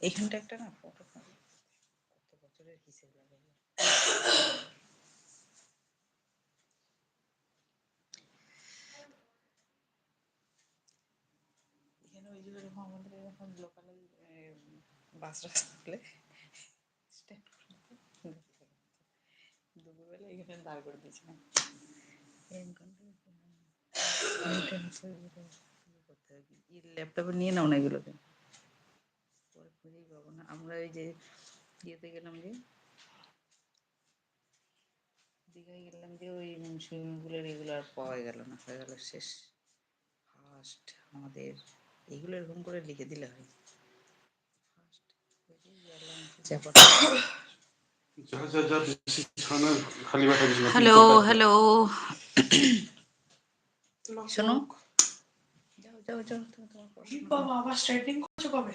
এখানটা একটা না ফটো কত বছরের হিসেব লাগে এখানে ওই যে আমাদের এরকম লোকাল করে দিতে, দুপুরবেলা এখানে দাঁড় করে দিয়েছিলাম। ল্যাপটপে নিয়ে নাও না এগুলোকে। পরে খুঁজেই পাবো না। আমরা ওই যে ইয়েতে গেলাম যে দীঘায় গেলাম যে ওই সুইমিং পুলের এগুলো আর পাওয়া গেল না হয়ে গেল শেষ। ফার্স্ট আমাদের এগুলো এরকম করে লিখে দিলে হয়। ফার্স্ট হ্যালো হ্যালো শোনো যাও যাও যাও তোমার আবার স্ট্রাইটিং করছ কবে?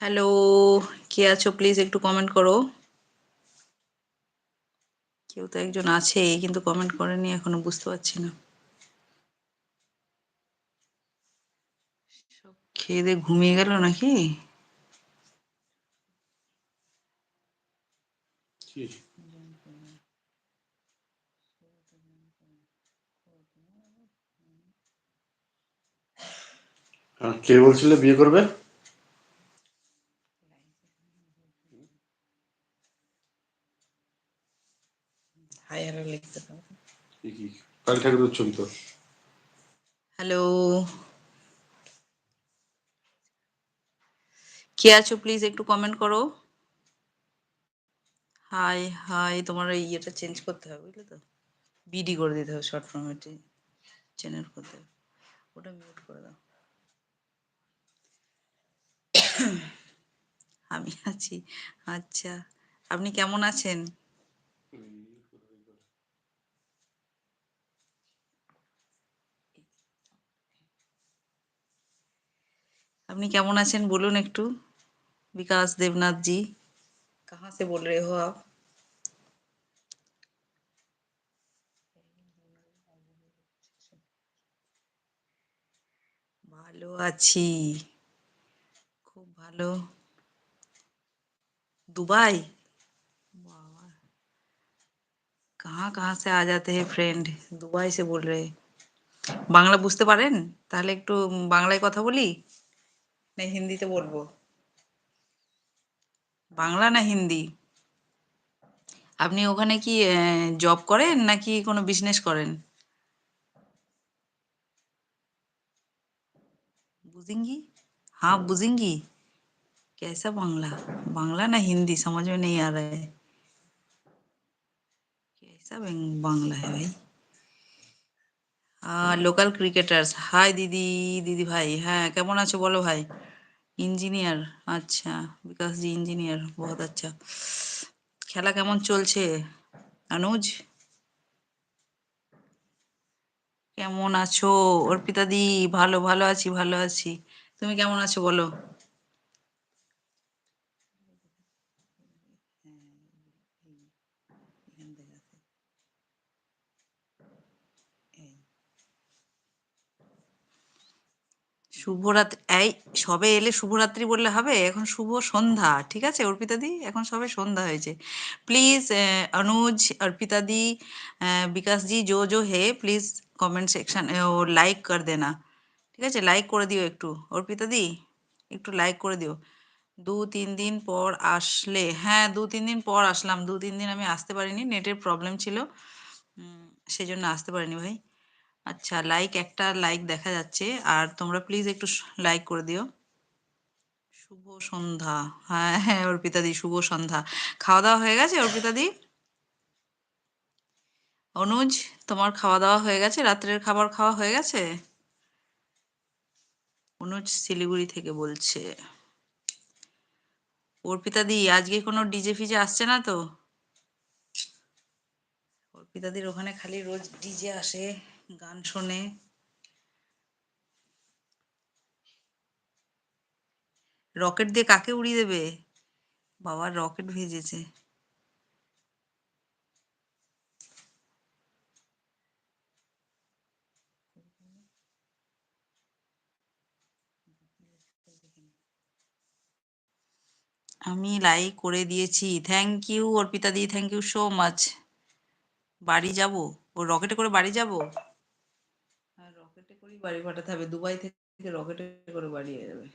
হ্যালো, কে আছো? প্লিজ একটু কমেন্ট করো। কেউ তো একজন আছে, কিন্তু কমেন্ট করেনি, এখনও বুঝতে পারছি না। সব খেয়ে দিয়ে ঘুমিয়ে গেল নাকি? কি কে বলছিলে বিয়ে করবে হাই হ্যালো লিখতে হবে কি কি কাল ঠাকুরের ছবি তো হ্যালো কে আছো প্লিজ একটু কমেন্ট করো। হাই হাই তোমার এই ইয়েটা চেঞ্জ করতে হবে, বুঝলে তো? বিডি করে দিতে হবে শর্ট ফর্মেটে চ্যানেল করতে হবে। ওটা মিউট করে দাও। আমি আছি। আচ্ছা আপনি কেমন আছেন? আপনি কেমন আছেন বলুন একটু विकास देवनाथ जी कहाँ से बोल रहे हो आप ভালো আছি খুব ভালো दुबई बाबा कहाँ कहाँ से आ जाते हैं फ्रेंड दुबई से बोल रहे हैं বাংলা বুঝতে পারেন তাহলে একটু বাংলায় কথা বলি না হিন্দিতে বলবো বাংলা না হিন্দি আপনি ওখানে কি জব করেন নাকি কোনো বিজনেস করেন बुझेंगी हाँ बुझेंगी कैसा बांग्ला बांग्ला ना हिंदी समझ में नहीं आ रहा है कैसा बेंग- बांग्ला है भाई লোকাল ক্রিকেটার্স হাই দিদি দিদি ভাই হ্যাঁ কেমন আছো বলো ভাই ইঞ্জিনিয়ার আচ্ছা বিকাশ জি ইঞ্জিনিয়ার, বহুত আচ্ছা। খেলা কেমন চলছে? অনুজ কেমন আছো? অর্পিতা দি, ভালো ভালো আছি ভালো আছি। তুমি কেমন আছো বলো এখান থেকে আছে। এই। শুভরাত্রি, এই সবে এলে শুভরাত্রি বললে হবে, এখন শুভ সন্ধ্যা, ঠিক আছে অর্পিতাদি এখন সবে সন্ধ্যা হয়েছে। প্লিজ অনুজ, অর্পিতা দি বিকাশ জি, জো, হে প্লিজ কমেন্ট সেকশন ও লাইক কর দেনা। ঠিক আছে? লাইক করে দিও একটু। অর্পিতাদি একটু লাইক করে দিও। দু, তিন দিন পর আসলে হ্যাঁ দু, তিন দিন পর আসলাম। দু, তিন দিন আমি আসতে পারিনি, নেটের প্রবলেম ছিল। সেই জন্য আসতে পারিনি ভাই। আচ্ছা লাইক একটা লাইক দেখা যাচ্ছে। আর তোমরা প্লিজ একটু লাইক করে দিও। শুভ সন্ধ্যা। হ্যাঁ হ্যাঁ অর্পিতা দি, শুভ সন্ধ্যা। খাওয়া দাওয়া হয়ে গেছে, অর্পিতা দি? অনুজ, তোমার খাওয়া দাওয়া হয়ে গেছে? রাত্রের খাবার খাওয়া হয়ে গেছে? অনুজ শিলিগুড়ি থেকে বলছে। অর্পিতা দি, আজকে কোনো ডিজে ফিজে আসছে না তো? অর্পিতাদির ওখানে খালি রোজ ডিজে আসে। গান শোনে। রকেট দিয়ে কাকে উড়িয়ে দেবে? বাবা, রকেট ভেজেছে। আমি লাইক করে দিয়েছি। Thank you Arpita di. Thank you so much বাড়ি যাব? ও রকেটে করে বাড়ি যাব? করেই বাড়ি পাঠাতে হবে, দুবাই থেকে রকেটে করে বাড়ি যাবে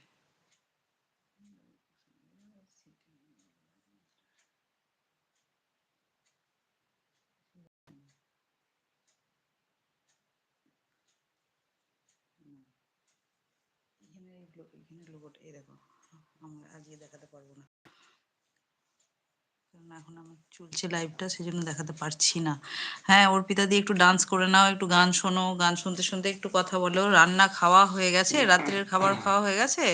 এখানে লোগোটা এই দেখো, আমরা আজকে দেখাতে পারব না। কারণ এখন আমার চলছে লাইভটা সেই জন্য দেখাতে পারছি না। হ্যাঁ অর্পিতা দিয়ে একটু ডান্স করে নাও, একটু গান শোনো, গান শুনতে শুনতে একটু কথা বলো। রান্না খাওয়া হয়ে গেছে? রাত্রের খাবার খাওয়া হয়ে গেছে?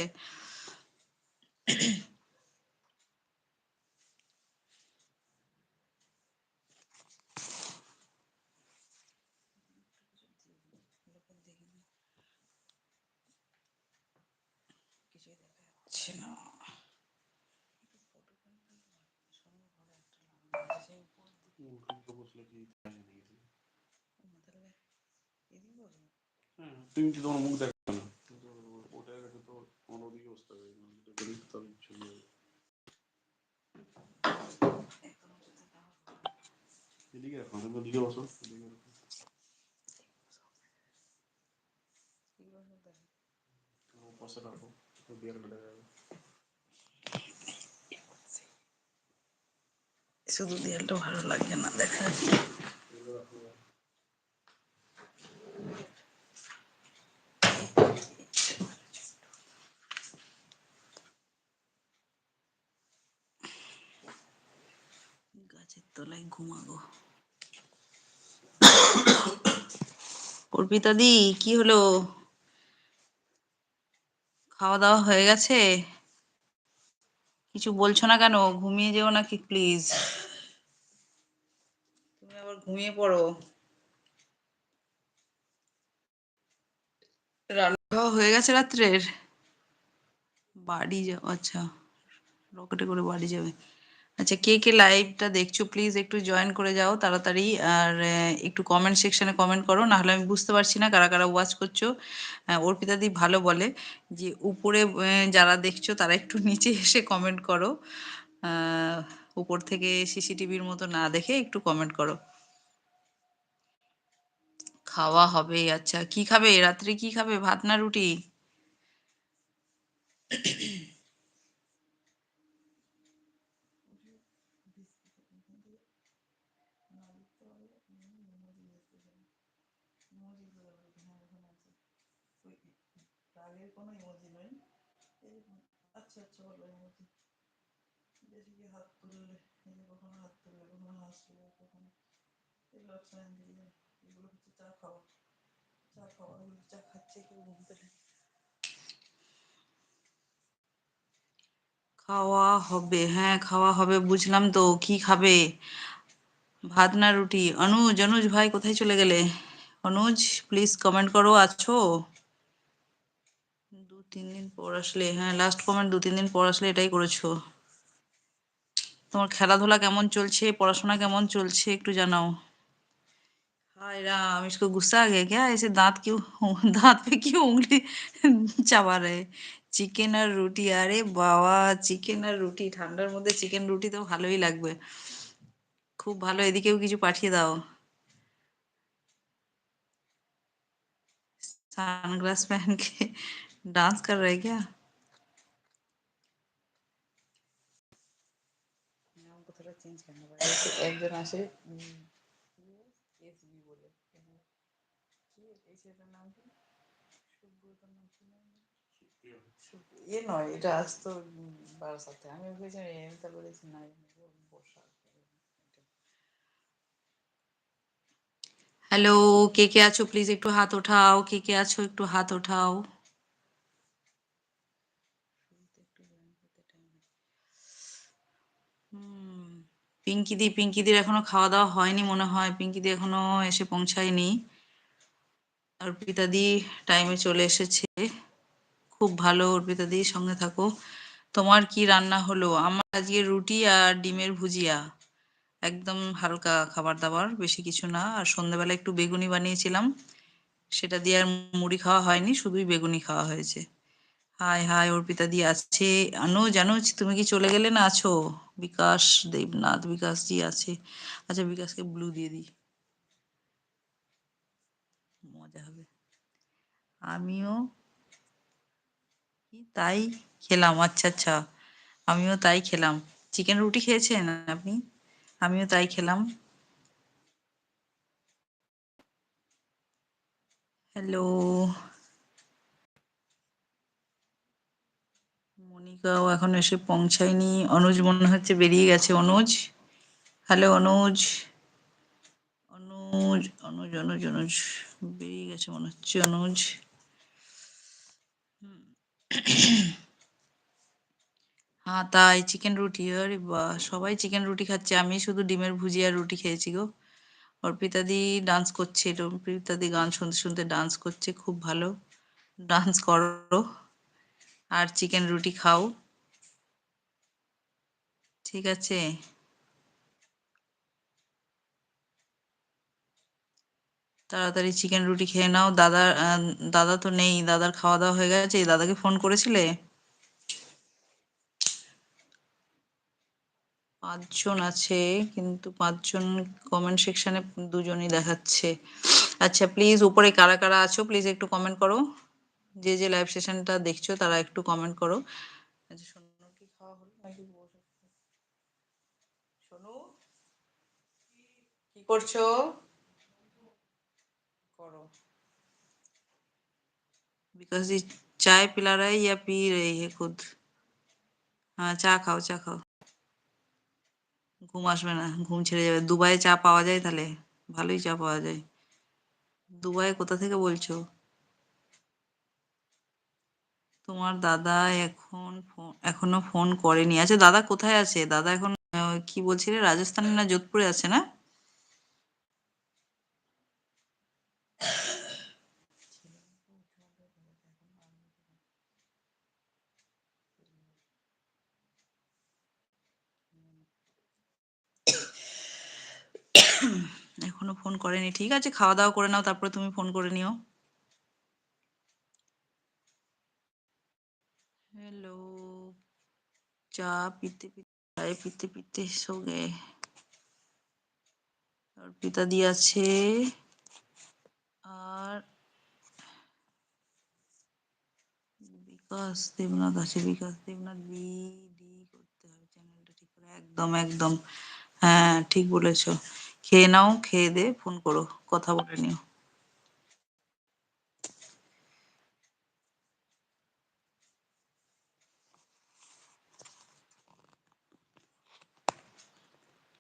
কিছুই দেখা যাচ্ছে না উল্টো বসলে কি কাজে নেই তাহলে এদিকে বসো। হ্যাঁ তুমি তো তোমার মুখ দেখো না কিন্তু ওটা গেছে তো অন্য দিকে বসতে হবে যেটা করি তবে ছবি হবে এদিকে রাখো তুমি ওদিকে বসো এদিকে রাখো তোমার পাশে রাখো তো দেয়ালে দেখা শুধু দেয়ালটা ভালো লাগছে না, দেখা যাচ্ছে গাছের তলায় ঘুমাবো। অর্পিতা দি, কি হলো? খাওয়া দাওয়া হয়ে গেছে? কিছু বলছো না কেন? ঘুমিয়ে যেও নাকি প্লিজ তুমি আবার ঘুমিয়ে পড়ো। রান্না হয়ে গেছে রাত্রের? বাড়ি যাও আচ্ছা। রকেটে করে বাড়ি যাবে। আচ্ছা কে কে লাইভটা দেখছ প্লিজ একটু জয়েন করে যাও তাড়াতাড়ি। আর একটু কমেন্ট সেকশনে কমেন্ট করো না হলে আমি বুঝতে পারছি না কারা কারা ওয়াচ করছ। আহ, অর্পিতা দি ভালো বলে যে উপরে যারা দেখছ তারা একটু নিচে এসে কমেন্ট করো। উপর থেকে সিসিটিভির মতো না দেখে একটু কমেন্ট করো। খাওয়া হবে আচ্ছা। কি খাবে? রাত্রে কি খাবে? ভাত না রুটি রাগের কোনো ইমোজি নয় এরকম আচ্ছা আচ্ছা বলো ইমোজি বেশি কি হাত তুললে এই যে কখনো হাত তুললে কখনো হাসলে কখনো দিয়ে। এগুলো হচ্ছে খাচ্ছে কেউ ঘুম পেলে খাওয়া হবে হ্যাঁ খাওয়া হবে, বুঝলাম তো, কি খাবে? ভাত না রুটি? অনুজ অনুজ ভাই কোথায় চলে গেলে? অনুজ প্লিজ কমেন্ট করো, আছো? দু, তিন দিন পর আসলে হ্যাঁ লাস্ট কমেন্ট দু, তিন দিন পর আসলে এটাই করেছ। তোমার খেলাধুলা কেমন চলছে? পড়াশোনা কেমন চলছে? একটু জানাও। हाय राम इसको गुस्सा आ गया क्या ऐसे दांत क्यों दांत पे क्यों उंगली চাবা রে চিকেন আর রুটি আরে বাবা চিকেন আর রুটি ঠান্ডার মধ্যে চিকেন রুটি তো ভালোই লাগবে খুব ভালো এদিকেও কিছু পাঠিয়ে দাও सनग्लास पहन के डांस कर रहे क्या নাম কথাটা চেঞ্জ কেন করে একজন আসে এ নয় এটা আসতো উম, বারাসাতে আমি ভেবেছিলাম এম তারপরে বলেছি না হ্যালো কে কে আছো? প্লিজ একটু হাত ওঠাও। কে কে আছো? একটু হাত ওঠাও। পিঙ্কিদি পিঙ্কিদির এখনও খাওয়া দাওয়া হয়নি মনে হয়। পিঙ্কিদি এখনও এসে পৌঁছায়নি। অর্পিতাদি টাইমে চলে এসেছে। খুব ভালো অর্পিতাদি সঙ্গে থাকো। তোমার কি রান্না হলো? আমার আজকে রুটি আর ডিমের ভুজিয়া। একদম হালকা খাবার দাবার বেশি কিছু না। আর সন্ধ্যাবেলা একটু বেগুনি বানিয়েছিলাম। সেটা দিয়ে আর মুড়ি খাওয়া হয়নি, শুধুই বেগুনি খাওয়া হয়েছে। হাই হাই অর্পিতা দি আছে। অনুজ অনুজ তুমি কি চলে গেলে না আছো? বিকাশ দেবনাথ, বিকাশ জি আছে। আচ্ছা বিকাশকে ব্লু দিয়ে দিই। মজা হবে। আমিও তাই খেলাম আচ্ছা আচ্ছা। আমিও তাই খেলাম। চিকেন রুটি খেয়েছেন আপনি? আমিও তাই খেলাম। হ্যালো মনিকাও এখন এসে পৌঁছায়নি। অনুজ মনে হচ্ছে বেরিয়ে গেছে। অনুজ? হ্যালো অনুজ। অনুজ অনুজ অনুজ অনুজ। বেরিয়ে গেছে মনে হচ্ছে অনুজ। হ্যাঁ তাই চিকেন রুটি, আরে বাহ, সবাই চিকেন রুটি খাচ্ছে। আমি শুধু ডিমের ভুজিয়া রুটি খেয়েছি গো। অর্পিতাদি ডান্স করছে অর্পিতাদি গান শুনতে শুনতে ডান্স করছে, খুব ভালো। ডান্স করো। আর চিকেন রুটি খাও। ঠিক আছে? তাড়াতাড়ি চিকেন রুটি খেয়ে নাও। দাদা দাদা তো নেই, দাদার খাওয়া দাওয়া হয়ে গেছে। দাদাকে ফোন করেছিলে? পাঁচজন আছে, কিন্তু পাঁচজন কমেন্ট সেকশনে দুজনই দেখাচ্ছে। আচ্ছা প্লিজ উপরে কারা কারা আছো প্লিজ একটু কমেন্ট করো। যে যে লাইভ সেশনটা দেখছ, তারা একটু কমেন্ট করো। আচ্ছা কি করছ? करो बिकॉज ये चाय पिला रहा है या पी रही है खुद হ্যাঁ চা খাও চা খাও ঘুম আসবে না ঘুম ছেড়ে যাবে দুবাইয়ে চা পাওয়া যায় তাহলে ভালোই চা পাওয়া যায় দুবাই কোথা থেকে বলছো তোমার দাদা এখন ফোন এখনো ফোন করেনি আচ্ছা দাদা কোথায় আছে দাদা এখন আহ, কি বলছিলে রাজস্থানে না যোধপুরে আছে না এখনও ফোন করেনি। ঠিক আছে খাওয়া দাওয়া করে নাও, তারপরে তুমি ফোন করে নিও। হ্যালো চা পিতে পিতে পিতে পিতে, সঙ্গে অর্পিতা দি আছে। আর বিকাশ দেবনাথ আছে, বিকাশ দেবনাথ বি ডি করতে হবে চ্যানেলটা ঠিক করে, একদম একদম। হ্যাঁ ঠিক বলেছ। খেয়ে নাও খেয়ে দে ফোন করো কথা বলে নিও।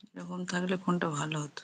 এরকম থাকলে ফোনটা ভালো হতো।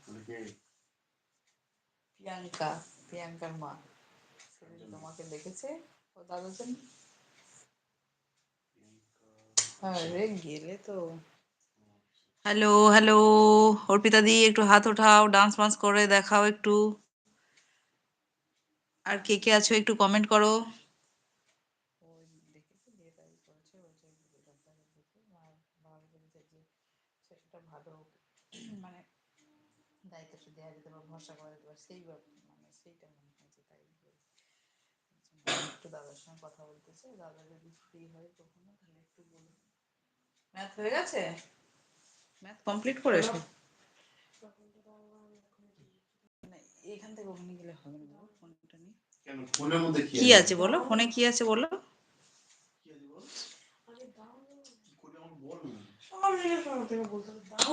প্রিয়াঙ্কা প্রিয়াঙ্কার মা। তোমাকে দেখেছে। ও দাদাজন আরে গেলে তো। হ্যালো হ্যালো অর্পিতা দি একটু হাত ওঠাও ডান্স ফান্স করে দেখাও একটু। আর কে কে আছো একটু কমেন্ট করো ওই দেখেছে বিয়েটা এই করেছে ওই যে ডাক্তারের দেখে আর ভালো লেগেছে যে সেটা ভালো মানে দায়িত্বটা দেওয়া যেতে পারে ভরসা করা যেতে পারে সেই ব্যাপার মানে সেইটা মনে হয়েছে তাই বলছি। একটু দাদার সঙ্গে কথা বলতেছে দাদা যদি ফ্রি হয় কখনো তাহলে একটু বলুন। ম্যাথ হয়ে গেছে? ম্যাথ কমপ্লিট করেছ মানে এখান থেকে ওখানে গেলে হবে না ফোনটা নিয়ে। কেন? ফোনের মধ্যে কি আছে? বলো? ফোনে কি আছে বলো? কি আছে বল? কি করে আমার বল? না সব জিজ্ঞেস বলতে দাও।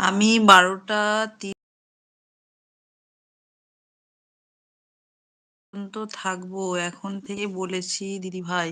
আমি বারোটা পর্যন্ত থাকব এখন থেকে বলেছি দিদি ভাই